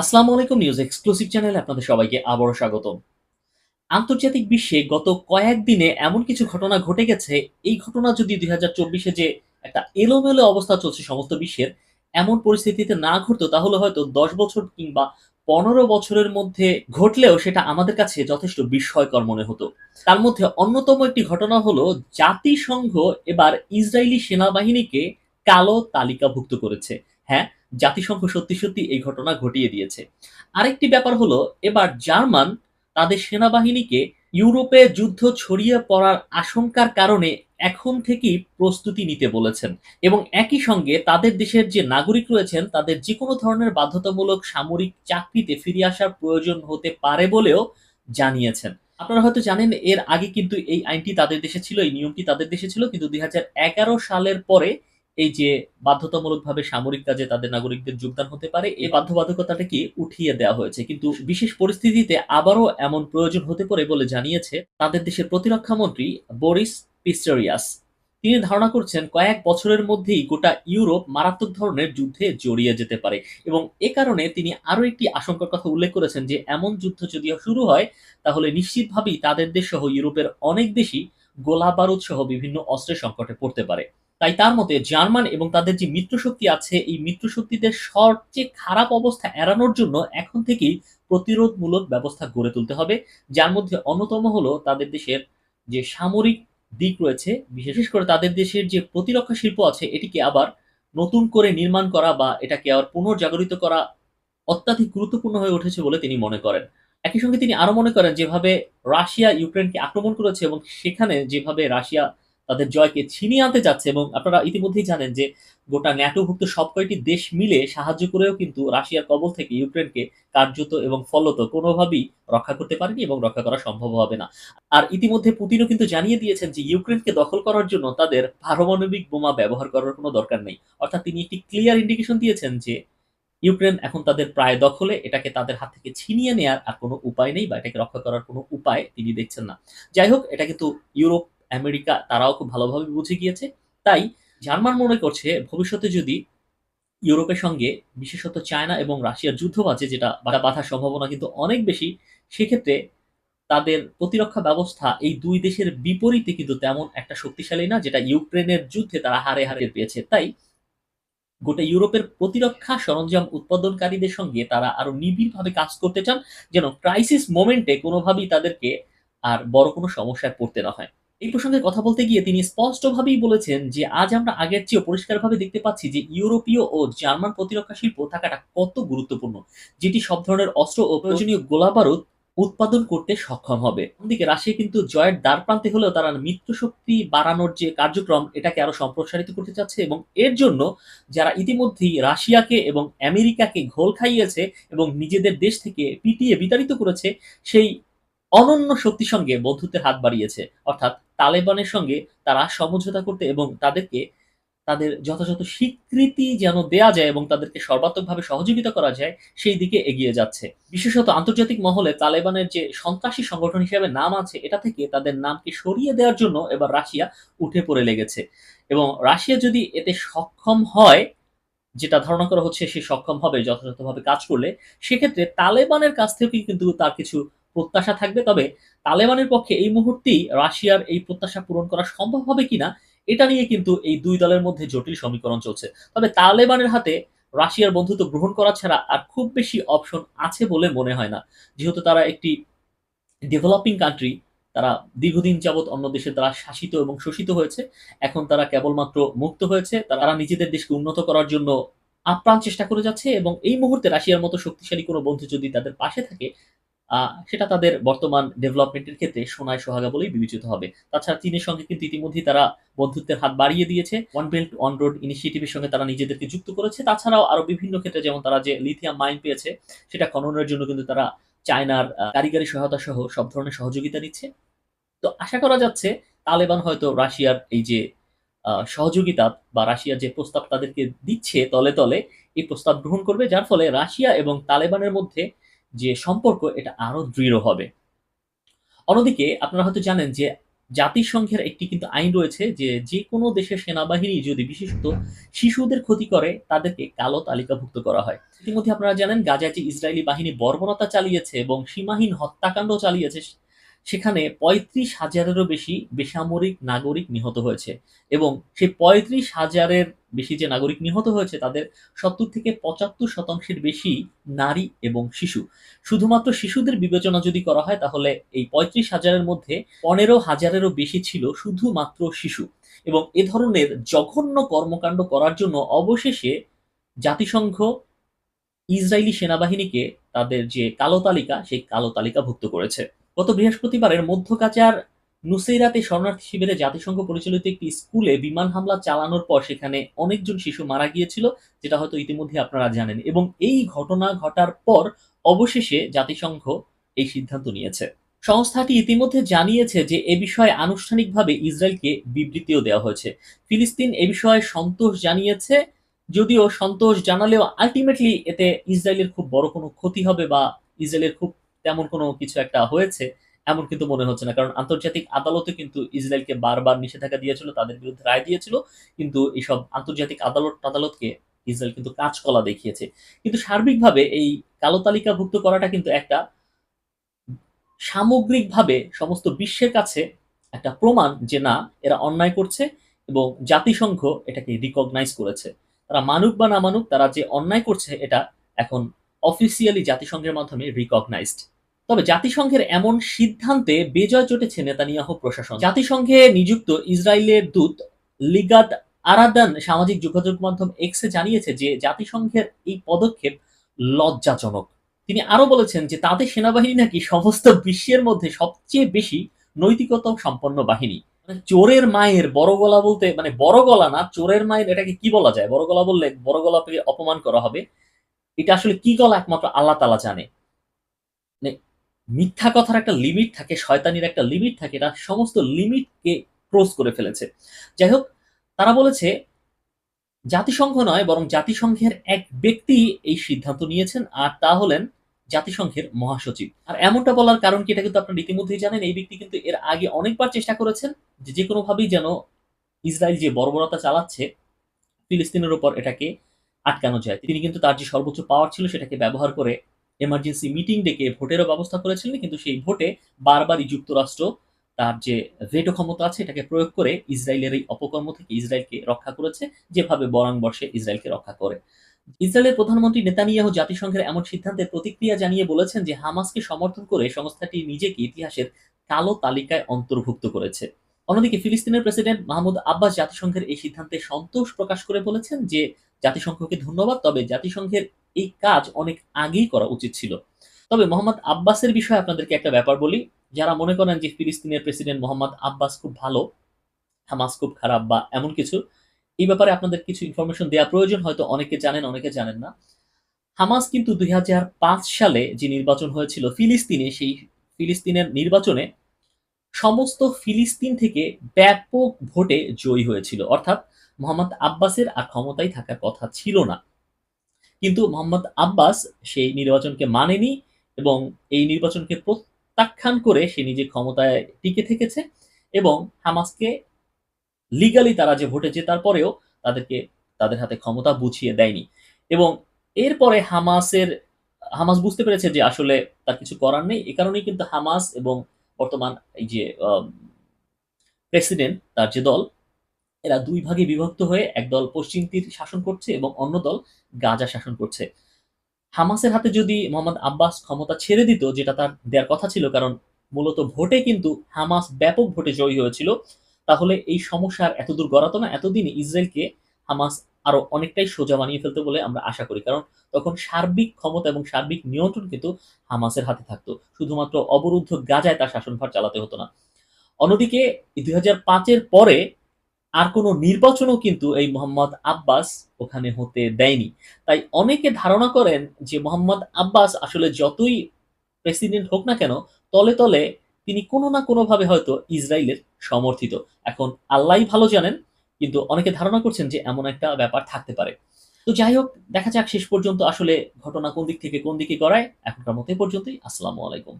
আসসালামু আলাইকুম news exclusive চ্যানেলে আপনাদের সবাইকে আবারও স্বাগতম। আন্তর্জাতিক বিশ্বে গত কয়েকদিনে এমন কিছু ঘটনা ঘটে গেছে, এই ঘটনা যদি দুই হাজার চব্বিশে যে একটা এলোমেলো অবস্থা চলছে সমস্ত বিশ্বের, এমন পরিস্থিতিতে না ঘটতো, তাহলে হয়তো দশ বছর কিংবা পনেরো বছরের মধ্যে ঘটলেও সেটা আমাদের কাছে যথেষ্ট বিস্ময়কর মনে হতো। তার মধ্যে অন্যতম একটি ঘটনা হলো, জাতিসংঘ এবার ইসরায়েলি সেনাবাহিনীকে কালো তালিকাভুক্ত করেছে। হ্যাঁ জাতিসংঘ সত্যি সত্যি এই ঘটনা ঘটিয়ে দিয়েছে। আরেকটি ব্যাপার হলো, এবার জার্মান তাদের সেনাবাহিনীকে ইউরোপে যুদ্ধ ছড়িয়ে পড়ার আশঙ্কার কারণে এখন থেকেই প্রস্তুতি নিতে বলেছেন এবং একই সঙ্গে তাদের দেশের যে নাগরিক রয়েছেন, তাদের যে কোনো ধরনের বাধ্যতামূলক সামরিক চাকরিতে ফিরে আসার প্রয়োজন হতে পারে বলেও জানিয়েছেন। আপনারা হয়তো জানেন, এর আগে কিন্তু এই আইনটি তাদের দেশে ছিল, এই নিয়মটি তাদের দেশে ছিল, কিন্তু দুই হাজার এগারো সালের পরে এই যে বাধ্যতামূলকভাবে সামরিক কাজে তাদের নাগরিকদের যোগদান হতে পারে, এই বাধ্যবাধকতাটাকে উঠিয়ে দেওয়া হয়েছে? কিন্তু বিশেষ পরিস্থিতিতে আবারও এমন প্রয়োজন হতে পারে বলে জানিয়েছে তাদের দেশের প্রতিরক্ষা মন্ত্রী বরিস পিস্টোরিয়াস। তিনি ধারণা করছেন কয়েক বছরের মধ্যেই গোটা ইউরোপ মারাত্মক ধরনের যুদ্ধে জড়িয়ে যেতে পারে এবং এ কারণে তিনি আরও একটি আশঙ্কার কথা উল্লেখ করেছেন যে এমন যুদ্ধ যদি শুরু হয়, তাহলে নিশ্চিতভাবেই তাদের দেশ সহ ইউরোপের অনেক দেশই গোলা বারুদ সহ বিভিন্ন অস্ত্রের সংকটে পড়তে পারে। তাই তার মতে জার্মান এবং তাদের যে মিত্রশক্তি আছে, এই মিত্রশক্তিদের সবচেয়ে খারাপ অবস্থা এড়ানোর জন্য এখন থেকেই প্রতিরোধমূলক ব্যবস্থা গড়ে তুলতে হবে। যার মধ্যে অন্যতম হলো তাদের দেশের যে সামরিক দিক রয়েছে, বিশেষ করে তাদের দেশের যে প্রতিরক্ষা শিল্প আছে, এটিকে আবার নতুন করে নির্মাণ করা বা এটাকে আবার পুনর্জাগরিত করা অত্যাধিক গুরুত্বপূর্ণ হয়ে উঠেছে বলে তিনি মনে করেন। একই সঙ্গে তিনি আরও মনে করেন, যেভাবে রাশিয়া ইউক্রেনকে আক্রমণ করেছে এবং সেখানে যেভাবে রাশিয়া তাদের জয়কে ছিনিয়ে আনতে যাচ্ছে এবং আপনারা ইতিমধ্যেই জানেন যে গোটা ন্যাটোভুক্ত সব কয়টি দেশ মিলে সাহায্য করেও কিন্তু রাশিয়ার কবল থেকে ইউক্রেনকে কার্যত এবং ফলত কোনোভাবেই রক্ষা করতে পারেনি এবং রক্ষা করা সম্ভব হবে না। আর ইতিমধ্যে পুতিনও কিন্তু জানিয়ে দিয়েছেন যে ইউক্রেনকে দখল করার জন্য তাদের পারমাণবিক বোমা ব্যবহার করার কোনো দরকার নেই। অর্থাৎ তিনি একটি ক্লিয়ার ইন্ডিকেশন দিয়েছেন যে ইউক্রেন এখন তাদের প্রায় দখলে, এটাকে তাদের হাত থেকে ছিনিয়ে নেওয়ার আর কোনো উপায় নেই বা এটাকে রক্ষা করার কোনো উপায় তিনি দেখছেন না। যাই হোক, এটা কিন্তু ইউরোপ আমেরিকা তারাও খুব ভালোভাবে বুঝে গিয়েছে। তাই জার্মান মনে করছে ভবিষ্যতে যদি ইউরোপের সঙ্গে, বিশেষত চায়না এবং রাশিয়ার যুদ্ধ বাজে যেটা বাধা বাধার সম্ভাবনা কিন্তু অনেক বেশি, সেক্ষেত্রে তাদের প্রতিরক্ষা ব্যবস্থা এই দুই দেশের বিপরীতে কিন্তু তেমন একটা শক্তিশালী না, যেটা ইউক্রেনের যুদ্ধে তারা হারে হারে পেয়েছে। তাই গোটা ইউরোপের প্রতিরক্ষা সরঞ্জাম উৎপাদনকারীদের সঙ্গে তারা আরও নিবিড়ভাবে কাজ করতে চান, যেন ক্রাইসিস মোমেন্টে কোনোভাবেই তাদেরকে আর বড় কোনো সমস্যায় পড়তে না হয়। এই প্রসঙ্গে কথা বলতে গিয়ে তিনি স্পষ্টভাবেই বলেছেন যে, আজ আমরা আগের চেয়ে পরিষ্কারভাবে দেখতে পাচ্ছি যে, ইউরোপীয় ও জার্মান প্রতিরক্ষা শিল্প থাকাটা কত গুরুত্বপূর্ণ, যেটি সব ধরনের অস্ত্র ও প্রয়োজনীয় গোলাবারুদ উৎপাদন করতে সক্ষম হবে। অন্যদিকে রাশিয়া কিন্তু জয়ের দ্বার প্রান্তে হলেও তারা মিত্রশক্তি বাড়ানোর যে কার্যক্রম, এটাকে আরও সম্প্রসারিত করতে চাচ্ছে এবং এর জন্য যারা ইতিমধ্যেই রাশিয়াকে এবং আমেরিকাকে ঘোল খাইয়েছে এবং নিজেদের দেশ থেকে পিটিয়ে বিতাড়িত করেছে, সেই অনন্য শক্তির সঙ্গে বন্ধুত্বের হাত বাড়িয়েছে। অর্থাৎ তালেবানের সঙ্গে তারা সমঝোতা করতে এবং তাদেরকে, তাদের যথাযথ স্বীকৃতি যেন দেয়া যায় এবং তাদেরকে সর্বাত্মকভাবে সহযোগিতা করা যায়, সেই দিকে এগিয়ে যাচ্ছে। বিশেষত আন্তর্জাতিক মহলে তালেবানের যে সন্ত্রাসী সংগঠন হিসেবে নাম আছে, এটা থেকে তাদের নামকে সরিয়ে দেওয়ার জন্য এবার রাশিয়া উঠে পড়ে লেগেছে। এবং রাশিয়া যদি এতে সক্ষম হয়, যেটা ধারণা করা হচ্ছে সে সক্ষম হবে, যথাযথভাবে কাজ করলে, সেক্ষেত্রে তালেবানের কাছ থেকেই কিন্তু তার কিছু প্রত্যাশা থাকবে। তবে তালেবানের পক্ষে এই মুহূর্তেই রাশিয়ার এই প্রত্যাশা পূরণ করা সম্ভব হবে কিনা, এটা নিয়ে কিন্তু এই দুই দলের মধ্যে জটিল সমীকরণ চলছে। তবে তালেবানের হাতে রাশিয়ার বন্ধুত্ব গ্রহণ করা ছাড়া আর খুব বেশি অপশন আছে বলে মনে হয় না। যেহেতু তারা একটি ডেভেলপিং কান্ট্রি, তারা দীর্ঘদিন যাবৎ অন্য দেশের দ্বারা শাসিত এবং শোষিত হয়েছে, এখন তারা কেবলমাত্র মুক্ত হয়েছে, তারা নিজেদের দেশকে উন্নত করার জন্য আপ্রাণ চেষ্টা করে যাচ্ছে এবং এই মুহূর্তে রাশিয়ার মতো শক্তিশালী কোনো বন্ধু যদি তাদের পাশে থাকে সেটা তাদের বর্তমান ডেভেলপমেন্টের ক্ষেত্রে সোনায় সোহাগা বলেই বিবেচিত হবে। তাছাড়া চীনের সঙ্গে কিন্তু ইতিমধ্যেই তারা বন্ধুত্বের হাত বাড়িয়ে দিয়েছে। ওয়ান বেল্ট ওয়ান রোড ইনিশিয়েটিভের সঙ্গে তারা নিজেদেরকে যুক্ত করেছে। তাছাড়াও আরও বিভিন্ন ক্ষেত্রে যেমন তারা যে লিথিয়াম মাইন পেয়েছে, সেটা খননের জন্য কিন্তু তারা চায়নার কারিগরি সহায়তা সহ সব ধরনের সহযোগিতা নিচ্ছে। তো আশা করা যাচ্ছে তালেবান হয়তো রাশিয়ার এই যে সহযোগিতা বা রাশিয়ার যে প্রস্তাব তাদেরকে দিচ্ছে তলে তলে, এই প্রস্তাব গ্রহণ করবে। যার ফলে রাশিয়া এবং তালেবানের মধ্যে যে সম্পর্ক, এটা আরও দৃঢ় হবে। অন্যদিকে, আপনারা হয়তো জানেন যে জাতিসংঘের একটি কিন্তু আইন রয়েছে যে যে কোনো দেশের সেনাবাহিনী, যদি বিশেষত শিশুদের ক্ষতি করে, তাদেরকে কালো তালিকাভুক্ত করা হয়। ইতিমধ্যে আপনারা জানেন, গাজায় যে ইসরায়েলি বাহিনী বর্বরতা চালিয়েছে এবং সীমাহীন হত্যাকাণ্ড চালিয়েছে সেখানে পঁয়ত্রিশ হাজারেরও বেশি বেসামরিক নাগরিক নিহত হয়েছে এবং সেই পঁয়ত্রিশ হাজারের বেশি যে নাগরিক নিহত হয়েছে তাদের সত্তর থেকে পঁচাত্তর শতাংশের বেশি নারী এবং শিশু। শুধুমাত্র শিশুদের বিবেচনা যদি করা হয় তাহলে এই পঁয়ত্রিশ হাজারের মধ্যে পনেরো হাজারেরও বেশি ছিল শুধুমাত্র শিশু এবং এ ধরনের জঘন্য কর্মকাণ্ড করার জন্য অবশেষে জাতিসংঘ ইসরায়েলি সেনাবাহিনীকে তাদের যে কালো তালিকা, সেই কালো তালিকাভুক্ত করেছে। গত বৃহস্পতিবারের মধ্য কাচার নুসেইরাতে শরণার্থী শিবিরে জাতিসংঘ পরিচালিত একটি স্কুলে বিমান হামলা চালানোর পর সেখানে অনেকজন শিশু মারা গিয়েছিল, যেটা হয়তো ইতিমধ্যে আপনারা জানেন। এবং এই ঘটনা ঘটার পর অবশেষে জাতিসংঘ এই সিদ্ধান্ত নিয়েছে। সংস্থাটি ইতিমধ্যে জানিয়েছে যে এ বিষয়ে আনুষ্ঠানিকভাবে ইসরায়েলকে বিবৃতিও দেওয়া হয়েছে। ফিলিস্তিন এ বিষয়ে সন্তোষ জানিয়েছে, যদিও সন্তোষ জানালেও আলটিমেটলি এতে ইসরায়েলের খুব বড় কোনো ক্ষতি হবে বা ইসরায়েলের খুব তেমন কোনো কিছু একটা হয়েছে, এমন কিন্তু মনে হচ্ছে না। কারণ আন্তর্জাতিক আদালতে কিন্তু ইসরায়েলকে বারবার নিষেধাজ্ঞা দিয়েছিল, তাদের বিরুদ্ধে রায় দিয়েছিল, কিন্তু এইসব আন্তর্জাতিক আদালত, আদালতকে ইসরায়েল কিন্তু কাজকলা দেখিয়েছে। কিন্তু সার্বিকভাবে এই কালো তালিকাভুক্ত করাটা কিন্তু একটা সামগ্রিকভাবে সমস্ত বিশ্বের কাছে একটা প্রমাণ যে না, এরা অন্যায় করছে এবং জাতিসংঘ এটাকে রিকগনাইজ করেছে। তারা মানুক বা না মানুক, তারা যে অন্যায় করছে, এটা এখন অফিসিয়ালি জাতিসংঘের মাধ্যমে রিকগনাইজড তবে জাতিসংঘের এমন সিদ্ধান্তে বেজয় চটেছে নেতানিয়াহু প্রশাসন। জাতিসংঘে নিযুক্ত ইসরায়েলের দূত লিগাদ আরাদান সামাজিক যোগাযোগ মাধ্যম এক্সে জানিয়েছে যে জাতিসংঘের এই পদক্ষেপ লজ্জাজনক। তিনি আরও বলেছেন যে তাদের সেনাবাহিনী নাকি সমস্ত বিশ্বের মধ্যে সবচেয়ে বেশি নৈতিকতা সম্পন্ন বাহিনী। মানে চোরের মায়ের বড় গলা বলতে মানে বড় গলা না, চোরের মায়ের এটাকে কি বলা যায়? বড় গলা বললে বড় গলা পেয়ে অপমান করা হবে। এটা আসলে কি গলা একমাত্র আল্লাহ তালা জানে। মিথ্যা কথার একটা লিমিট থাকে, শয়তানির একটা লিমিট থাকে, এটা সমস্ত লিমিটকে ক্রস করে ফেলেছে। যাই হোক, তারা বলেছে, জাতিসংঘ নয়, বরং জাতিসংঘের এক ব্যক্তি এই সিদ্ধান্ত নিয়েছেন আর তা হলেন জাতিসংঘের মহাসচিব। আর এমনটা বলার কারণ কি, এটা কিন্তু আপনারা ইতিমধ্যেই জানেন, এই ব্যক্তি কিন্তু এর আগে অনেকবার চেষ্টা করেছেন যে যে কোনোভাবেই যেন ইসরায়েল যে বর্বরতা চালাচ্ছে, ফিলিস্তিনের উপর এটাকে আটকানো যায়। তিনি কিন্তু তার যে সর্বোচ্চ পাওয়ার ছিল সেটাকে ব্যবহার করে এমার্জেন্সি মিটিং ডেকে ভোটেরও ব্যবস্থা করেছিলেন, কিন্তু সেই ভোটে বারবারই যুক্তরাষ্ট্র তার যে ভেটো ক্ষমতা আছে, এটাকে প্রয়োগ করে ইসরায়েলের এই অপকর্ম থেকে ইসরায়েলকে রক্ষা করেছে, যেভাবে বরাং বর্ষে ইসরায়েলকে রক্ষা করে। ইসরায়েলের প্রধানমন্ত্রী নেতানিয়াহু জাতিসংঘের এমন সিদ্ধান্তের প্রতিক্রিয়া জানিয়ে বলেছেন যে, হামাসকে সমর্থন করে সংস্থাটি নিজেকে ইতিহাসের কালো তালিকায় অন্তর্ভুক্ত করেছে। অন্যদিকে ফিলিস্তিনের প্রেসিডেন্ট মাহমুদ আব্বাস জাতিসংঘের এই সিদ্ধান্তে সন্তোষ প্রকাশ করে বলেছেন যে, জাতিসংঘকে ধন্যবাদ, তবে জাতিসংঘের এই কাজ অনেক আগেই করা উচিত ছিল। তবে মোহাম্মদ আব্বাসের বিষয়ে আপনাদেরকে একটা ব্যাপার বলি। যারা মনে করেন যে ফিলিস্তিনের প্রেসিডেন্ট মোহাম্মদ আব্বাস খুব ভালো, হামাস খুব খারাপ বা এমন কিছু, এই ব্যাপারে আপনাদের কিছু ইনফরমেশন দেওয়া প্রয়োজন, হয়তো অনেকে জানেন অনেকে জানেন না। হামাস কিন্তু দুই হাজার পাঁচ সালে যে নির্বাচন হয়েছিল ফিলিস্তিনে, সেই ফিলিস্তিনের নির্বাচনে সমস্ত ফিলিস্তিন থেকে ব্যাপক ভোটে জয়ী হয়েছিল। অর্থাৎ মোহাম্মদ আব্বাসের আর ক্ষমতায় থাকার কথা ছিল না। কিন্তু মোহাম্মদ আব্বাস সেই নির্বাচনকে মানেনি এবং এই নির্বাচনকে প্রত্যাখ্যান করে সে নিজে ক্ষমতায় টিকে থেকেছে এবং হামাসকে লিগালি তারা যে ভোটে জেতার পরেও তাদেরকে, তাদের হাতে ক্ষমতা বুঝিয়ে দেয়নি। এবং এরপরে হামাসের, হামাস বুঝতে পেরেছে যে আসলে তার কিছু করার নেই। এ কারণেই কিন্তু হামাস এবং বর্তমান এই যে প্রেসিডেন্ট তার যে দল এরা দুই ভাগে বিভক্ত হয়ে একদল পশ্চিম তীর শাসন করছে এবং অন্য দল গাজা শাসন করছে। হামাসের হাতে যদি মোহাম্মদ আব্বাস ক্ষমতা ছেড়ে দিত, যেটা তার দেওয়ার কথা ছিল, কারণ মূলত ভোটে কিন্তু হামাস ব্যাপক ভোটে জয়ী হয়েছিল, তাহলে এই সমস্যার এতদূর গড়াতো না, এতদিনে ইসরায়েলকে হামাস আরও অনেকটাই সোজা বানিয়ে ফেলতে বলে আমরা আশা করি, কারণ তখন সার্বিক ক্ষমতা এবং সার্বিক নিয়ন্ত্রণ কিন্তু হামাসের হাতে থাকতো, শুধুমাত্র অবরুদ্ধ গাজায় তার শাসনভার চালাতে হতো না। অন্যদিকে দুই হাজার পাঁচের পরে আর কোনো নির্বাচনও কিন্তু এই মোহাম্মদ আব্বাস ওখানে হতে দেয়নি। তাই অনেকে ধারণা করেন যে মোহাম্মদ আব্বাস আসলে যতই প্রেসিডেন্ট হোক না কেন, তলে তলে তিনি কোনো না কোনোভাবে হয়তো ইসরায়েলের সমর্থিত। এখন আল্লাহ ভালো জানেন, কিন্তু অনেকে ধারণা করছেন যে এমন একটা ব্যাপার থাকতে পারে। তো যাই হোক, দেখা যাক শেষ পর্যন্ত আসলে ঘটনা কোন দিক থেকে কোন দিকে গড়ায়। এখনকার মতো পর্যন্তই। আসসালামু আলাইকুম।